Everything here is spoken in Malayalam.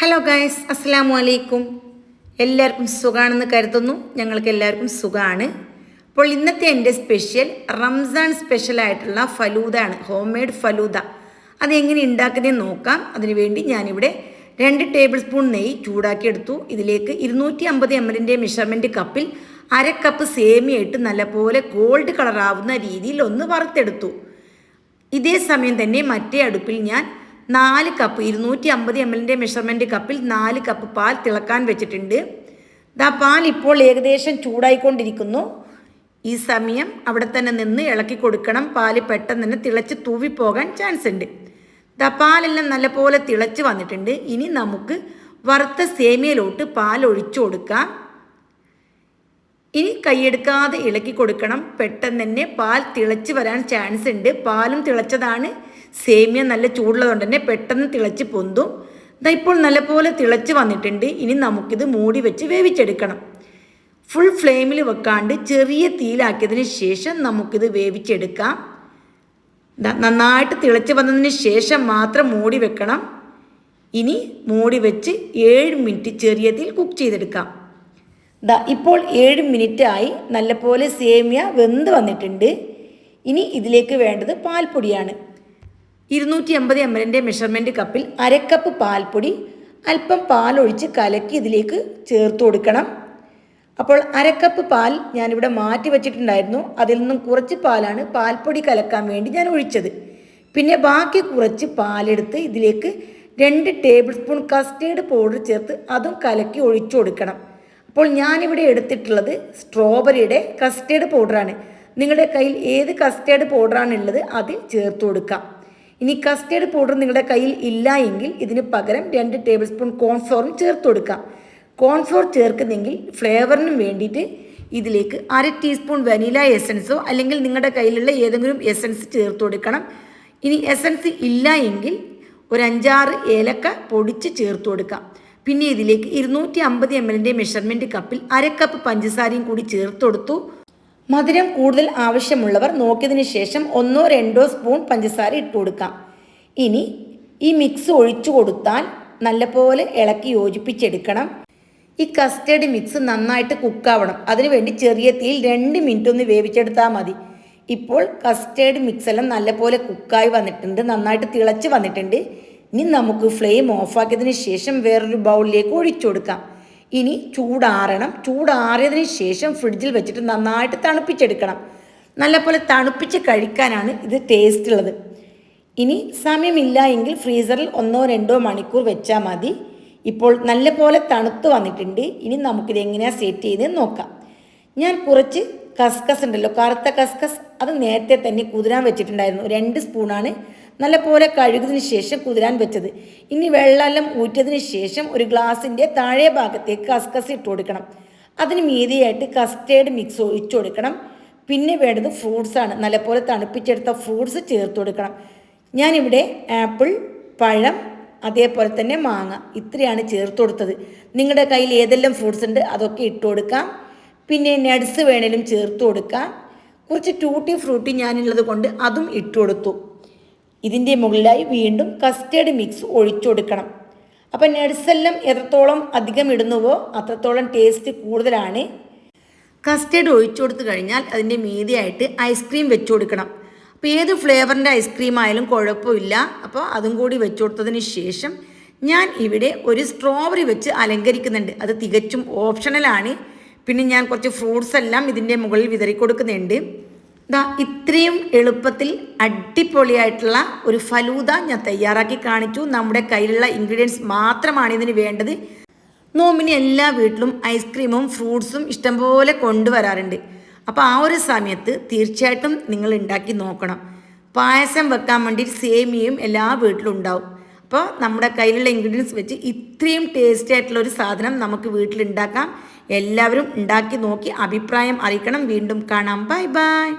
ഹലോ ഗായ്സ് അസ്സാമു അലൈക്കും എല്ലാവർക്കും സുഖമാണെന്ന് കരുതുന്നു. ഞങ്ങൾക്ക് എല്ലാവർക്കും സുഖമാണ് അപ്പോൾ ഇന്നത്തെ എന്റെ സ്പെഷ്യൽ റംസാൻ സ്പെഷ്യലായിട്ടുള്ള ഫലൂദാണ്. ഹോം മെയ്ഡ് ഫലൂദ അതെങ്ങനെ ഉണ്ടാക്കുന്നതെന്ന് നോക്കാം. അതിനുവേണ്ടി ഞാനിവിടെ രണ്ട് ടേബിൾ സ്പൂൺ നെയ്യ് ചൂടാക്കി എടുത്തു. ഇതിലേക്ക് ഇരുന്നൂറ്റി അമ്പത് എം എല്ലിന്റെ മെഷർമെന്റ് കപ്പിൽ അര കപ്പ് സേമിയായിട്ട് നല്ലപോലെ ഗോൾഡ് കളറാവുന്ന രീതിയിൽ ഒന്ന് വറുത്തെടുത്തു. ഇതേ സമയം തന്നെ മറ്റേ അടുപ്പിൽ ഞാൻ നാല് കപ്പ് ഇരുന്നൂറ്റി അമ്പത് എം എല്ലിന്റെ മെഷർമെന്റ് കപ്പിൽ നാല് കപ്പ് പാൽ തിളക്കാൻ വെച്ചിട്ടുണ്ട്. ദാ പാൽ ഇപ്പോൾ ഏകദേശം ചൂടായിക്കൊണ്ടിരിക്കുന്നു. ഈ സമയം അവിടെ തന്നെ നിന്ന് ഇളക്കി കൊടുക്കണം. പാൽ പെട്ടെന്ന് തന്നെ തിളച്ച് തൂവിപ്പോകാൻ ചാൻസ് ഉണ്ട്. ദാ പാലെല്ലാം നല്ലപോലെ തിളച്ച് വന്നിട്ടുണ്ട്. ഇനി നമുക്ക് വറുത്ത സേമിയയിലോട്ട് പാൽ ഒഴിച്ചു കൊടുക്കാം. ഇനി കൈയെടുക്കാതെ ഇളക്കി കൊടുക്കണം. പെട്ടെന്ന് തന്നെ പാൽ തിളച്ച് വരാൻ ചാൻസ് ഉണ്ട്. പാലും തിളച്ചതാണ്. സേമിയ നല്ല ചൂടുള്ളതുകൊണ്ട് തന്നെ പെട്ടെന്ന് തിളച്ച് പൊന്തും. ഇതാ ഇപ്പോൾ നല്ലപോലെ തിളച്ച് വന്നിട്ടുണ്ട്. ഇനി നമുക്കിത് മൂടി വെച്ച് വേവിച്ചെടുക്കണം. ഫുൾ ഫ്ലെയിമിൽ വെക്കാണ്ട് ചെറിയ തീയിലാക്കിയതിന് ശേഷം നമുക്കിത് വേവിച്ചെടുക്കാം. നന്നായിട്ട് തിളച്ച് വന്നതിന് ശേഷം മാത്രം മൂടി വെക്കണം. ഇനി മൂടി വെച്ച് ഏഴ് മിനിറ്റ് ചെറിയ തീയിൽ കുക്ക് ചെയ്തെടുക്കാം. ദാ ഇപ്പോൾ ഏഴ് മിനിറ്റ് ആയി നല്ലപോലെ സേമിയ വെന്ത് വന്നിട്ടുണ്ട്. ഇനി ഇതിലേക്ക് വേണ്ടത് പാൽപ്പൊടിയാണ്. ഇരുന്നൂറ്റി അമ്പത് എം എല്ലിന്റെ മെഷർമെന്റ് കപ്പിൽ അരക്കപ്പ് പാൽപ്പൊടി അല്പം പാലൊഴിച്ച് കലക്കി ഇതിലേക്ക് ചേർത്ത് കൊടുക്കണം. അപ്പോൾ അരക്കപ്പ് പാൽ ഞാനിവിടെ മാറ്റി വെച്ചിട്ടുണ്ടായിരുന്നു. അതിൽ നിന്നും കുറച്ച് പാലാണ് പാൽപ്പൊടി കലക്കാൻ വേണ്ടി ഞാൻ ഒഴിച്ചത്. പിന്നെ ബാക്കി കുറച്ച് പാലെടുത്ത് ഇതിലേക്ക് രണ്ട് ടേബിൾ സ്പൂൺ കസ്റ്റേർഡ് പൗഡർ ചേർത്ത് അതും കലക്കി ഒഴിച്ചു കൊടുക്കണം. അപ്പോൾ ഞാനിവിടെ എടുത്തിട്ടുള്ളത് സ്ട്രോബെറിയുടെ കസ്റ്റേർഡ് പൗഡറാണ് നിങ്ങളുടെ കയ്യിൽ ഏത് കസ്റ്റേർഡ് പൗഡറാണ് ഉള്ളത് അത് ചേർത്ത് കൊടുക്കാം. ഇനി കസ്റ്റേർഡ് പൗഡർ നിങ്ങളുടെ കയ്യിൽ ഇല്ല എങ്കിൽ ഇതിന് പകരം രണ്ട് ടേബിൾ സ്പൂൺ കോൺഫ്ലോറും ചേർത്ത് കൊടുക്കാം. കോൺഫ്ലോർ ചേർക്കുന്നെങ്കിൽ ഫ്ലേവറിനും വേണ്ടിയിട്ട് ഇതിലേക്ക് അര ടീസ്പൂൺ വനില എസൻസോ അല്ലെങ്കിൽ നിങ്ങളുടെ കയ്യിലുള്ള ഏതെങ്കിലും എസൻസ് ചേർത്ത് കൊടുക്കണം. ഇനി എസൻസ് ഇല്ല എങ്കിൽ ഒരു അഞ്ചാറ് ഏലക്ക പൊടിച്ച് ചേർത്ത് കൊടുക്കാം. പിന്നെ ഇതിലേക്ക് ഇരുന്നൂറ്റി അമ്പത് എം എല്ലിന്റെ മെഷർമെന്റ് കപ്പിൽ അര കപ്പ് പഞ്ചസാരയും കൂടി ചേർത്ത് കൊടുത്തു. മധുരം കൂടുതൽ ആവശ്യമുള്ളവർ നോക്കിയതിന് ശേഷം ഒന്നോ രണ്ടോ സ്പൂൺ പഞ്ചസാര ഇട്ട് കൊടുക്കാം. ഇനി ഈ മിക്സ് ഒഴിച്ചു കൊടുത്താൽ നല്ലപോലെ ഇളക്കി യോജിപ്പിച്ചെടുക്കണം. ഈ കസ്റ്റേർഡ് മിക്സ് നന്നായിട്ട് കുക്കാവണം അതിനുവേണ്ടി ചെറിയ തീയിൽ രണ്ട് മിനിറ്റ് ഒന്ന് വേവിച്ചെടുത്താൽ മതി. ഇപ്പോൾ കസ്റ്റേർഡ് മിക്സ് എല്ലാം നല്ലപോലെ കുക്കായി വന്നിട്ടുണ്ട്. നന്നായിട്ട് തിളച്ച് വന്നിട്ടുണ്ട്. ഇനി നമുക്ക് ഫ്ലെയിം ഓഫാക്കിയതിന് ശേഷം വേറൊരു ബൗളിലേക്ക് ഒഴിച്ചു കൊടുക്കാം. ഇനി ചൂടാറണം. ചൂടാറിയതിന് ശേഷം ഫ്രിഡ്ജിൽ വെച്ചിട്ട് നന്നായിട്ട് തണുപ്പിച്ചെടുക്കണം. നല്ലപോലെ തണുപ്പിച്ച് കഴിക്കാനാണ് ഇത് ടേസ്റ്റ് ഉള്ളത്. ഇനി സമയമില്ല എങ്കിൽ ഫ്രീസറിൽ ഒന്നോ രണ്ടോ മണിക്കൂർ വെച്ചാൽ മതി. ഇപ്പോൾ നല്ലപോലെ തണുത്ത് വന്നിട്ടുണ്ട്. ഇനി നമുക്കിത് എങ്ങനെയാണ് സെറ്റ് ചെയ്ത് നോക്കാം. ഞാൻ കുറച്ച് കസ്കസ് ഉണ്ടല്ലോ കറുത്ത കസ്കസ്. അത് നേരത്തെ തന്നെ കുതിരാൻ വെച്ചിട്ടുണ്ടായിരുന്നു. രണ്ട് സ്പൂണാണ് നല്ലപോലെ കഴുകിയതിന് ശേഷം കുതിരാൻ വെച്ചത്. ഇനി വെള്ളമെല്ലാം ഊറ്റിയതിന് ശേഷം ഒരു ഗ്ലാസിന്റെ താഴെ ഭാഗത്തേക്ക് കസ്കസ് ഇട്ട് കൊടുക്കണം. അതിന് മീതിയായിട്ട് കസ്റ്റേർഡ് മിക്സ് ഒഴിച്ചു കൊടുക്കണം. പിന്നെ വേണ്ടത് ഫ്രൂട്ട്സാണ് നല്ലപോലെ തണുപ്പിച്ചെടുത്ത ഫ്രൂട്ട്സ് ചേർത്ത് കൊടുക്കണം. ഞാനിവിടെ ആപ്പിൾ പഴം അതേപോലെ തന്നെ മാങ്ങ ഇത്രയാണ് ചേർത്ത് കൊടുത്തത്. നിങ്ങളുടെ കയ്യിൽ ഏതെല്ലാം ഫ്രൂട്ട്സ് ഉണ്ട് അതൊക്കെ ഇട്ട് കൊടുക്കാം. പിന്നെ നട്സ് വേണേലും ചേർത്ത് കൊടുക്കാം. കുറച്ച് ടൂട്ടി ഫ്രൂട്ടി ഞാനുള്ളത് കൊണ്ട് അതും ഇട്ട് കൊടുത്തു. ഇതിന്റെ മുകളിലായി വീണ്ടും കസ്റ്റേർഡ് മിക്സ് ഒഴിച്ചു കൊടുക്കണം. അപ്പം നട്സെല്ലാം എത്രത്തോളം അധികം ഇടുന്നുവോ അത്രത്തോളം ടേസ്റ്റ് കൂടുതലാണ്. കസ്റ്റേർഡ് ഒഴിച്ചു കൊടുത്തു കഴിഞ്ഞാൽ അതിന്റെ മീതിയായിട്ട് ഐസ്ക്രീം വെച്ചു കൊടുക്കണം. അപ്പോൾ ഏത് ഫ്ലേവറിന്റെ ഐസ്ക്രീം ആയാലും കുഴപ്പമില്ല. അപ്പോൾ അതും കൂടി വെച്ചു കൊടുത്തതിന് ശേഷം ഞാൻ ഇവിടെ ഒരു സ്ട്രോബെറി വെച്ച് അലങ്കരിക്കുന്നുണ്ട്. അത് തികച്ചും ഓപ്ഷണലാണ് പിന്നെ ഞാൻ കുറച്ച് ഫ്രൂട്ട്സ് എല്ലാം ഇതിന്റെ മുകളിൽ വിതറി കൊടുക്കുന്നുണ്ട് ദാ ഇത്രയും എളുപ്പത്തിൽ അടിപൊളിയായിട്ടുള്ള ഒരു ഫലൂദ ഞാൻ തയ്യാറാക്കി കാണിച്ചു. നമ്മുടെ കയ്യിലുള്ള ഇൻഗ്രീഡിയൻസ് മാത്രമാണ് ഇതിന് വേണ്ടത്. നോമ്പിന് എല്ലാ വീട്ടിലും ഐസ്ക്രീമും ഫ്രൂട്ട്സും ഇഷ്ടംപോലെ കൊണ്ടുവരാറുണ്ട്. അപ്പോൾ ആ ഒരു സമയത്ത് തീർച്ചയായിട്ടും നിങ്ങൾ ഉണ്ടാക്കി നോക്കണം. പായസം വെക്കാൻ വേണ്ടി സേമിയയും എല്ലാ വീട്ടിലും ഉണ്ടാവും. അപ്പോൾ നമ്മുടെ കയ്യിലുള്ള ഇൻഗ്രീഡിയൻസ് വെച്ച് ഇത്രയും ടേസ്റ്റി ആയിട്ടുള്ള ഒരു സാധനം നമുക്ക് വീട്ടിലുണ്ടാക്കാം. എല്ലാവരും ഉണ്ടാക്കി നോക്കി അഭിപ്രായം അറിയിക്കണം. വീണ്ടും കാണാം. Bye bye